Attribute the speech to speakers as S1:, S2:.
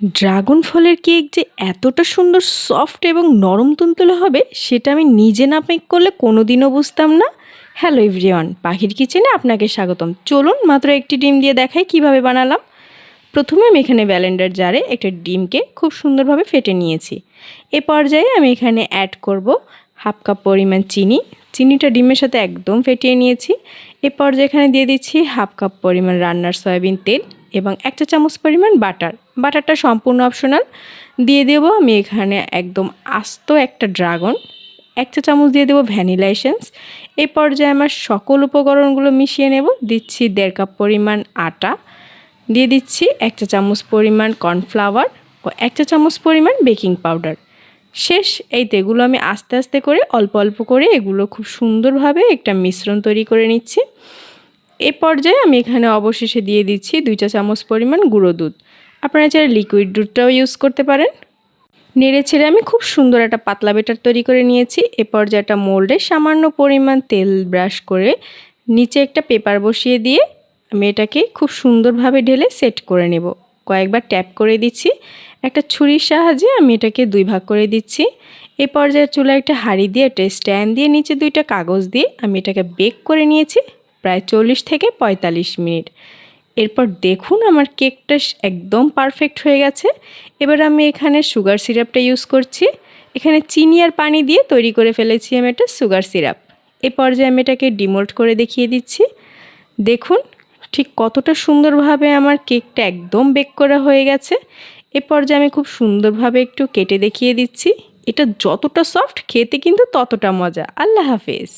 S1: Dragon ফলের cake যে এতটা সুন্দর, সফট এবং নরম তুলতুলে হবে, সেটা আমি নিজে না মেক করলে কোনো দিনও বুঝতাম না। হ্যালো এভরিওয়ান পাখির কিচেনে আপনাকে স্বাগতম। চলুন মাত্র একটি ডিম দিয়ে দেখাই কীভাবে বানালাম। প্রথমে আমি এখানে ব্যালেন্ডার জারে একটা ডিমকে খুব সুন্দরভাবে ফেটে নিয়েছি। এ পর্যায়ে আমি এখানে অ্যাড করব হাফ কাপ পরিমাণ চিনি। চিনিটা ডিমের সাথে একদম ফেটিয়ে নিয়েছি। এ পর্যায়ে এখানে দিয়ে দিচ্ছি হাফ কাপ পরিমাণ রান্নার সয়াবিন তেল। এবং একটা চামচ পরিমাণ বাটার। বাটারটা সম্পূর্ণ অপশনাল দিয়ে দেব আমি এখানে একদম আস্ত একটা ড্রাগন এক চা চামচ দিয়ে দেবো ভ্যানিলা এসেন্স এই পর্যায়ে আমার সকল উপকরণগুলো মিশিয়ে নেব। দিচ্ছি দেড় কাপ পরিমাণ আটা। দিয়ে দিচ্ছি এক চা চামচ পরিমাণ কর্নফ্লাওয়ার ও এক চা চামচ পরিমাণ বেকিং পাউডার শেষ, এই তো এগুলো আমি আস্তে আস্তে করে, অল্প অল্প করে এগুলো খুব সুন্দরভাবে একটা মিশ্রণ তৈরি করে নিচ্ছি। এ পর্যায়ে আমি এখানে অবশেষে দিয়ে দিচ্ছি দুই চা চামচ পরিমাণ গুঁড়ো দুধ। আপনারা চাইলে লিকুইড দুধটাও ইউজ করতে পারেন। নেড়ে ছেড়ে আমি খুব সুন্দর একটা পাতলা বেটার তৈরি করে নিয়েছি। এ পর্যায়ে একটা মোল্ডে সামান্য পরিমাণ তেল ব্রাশ করে নিচে একটা পেপার বসিয়ে দিয়ে আমি এটাকে খুব সুন্দরভাবে ঢেলে সেট করে নেব। কয়েকবার ট্যাপ করে দিচ্ছি। একটা ছুরির সাহায্যে আমি এটাকে দুই ভাগ করে দিচ্ছি। এ পর্যায়ে চুলা একটা হাঁড়ি দিয়ে একটা স্ট্যান্ড দিয়ে নিচে দুইটা কাগজ দিয়ে আমি এটাকে বেক করে নিয়েছি। প্রায় চল্লিশ থেকে পঁয়তাল্লিশ মিনিট। এরপর দেখুন আমার কেকটা একদম পারফেক্ট হয়ে গেছে। এবার আমি এখানে সুগার সিরাপটা ইউজ করছি। এখানে চিনি আর পানি দিয়ে তৈরি করে ফেলেছি আমি এটা সুগার সিরাপ। এ পর্যায়ে আমি এটাকে ডিমোল্ট করে দেখিয়ে দিচ্ছি। দেখুন ঠিক কতটা সুন্দরভাবে আমার কেকটা একদম বেক করা হয়ে গেছে। এ পর্যায়ে আমি খুব সুন্দরভাবে একটু কেটে দেখিয়ে দিচ্ছি। এটা যতটা সফট, খেতে কিন্তু ততটা মজা। আল্লাহ হাফেজ।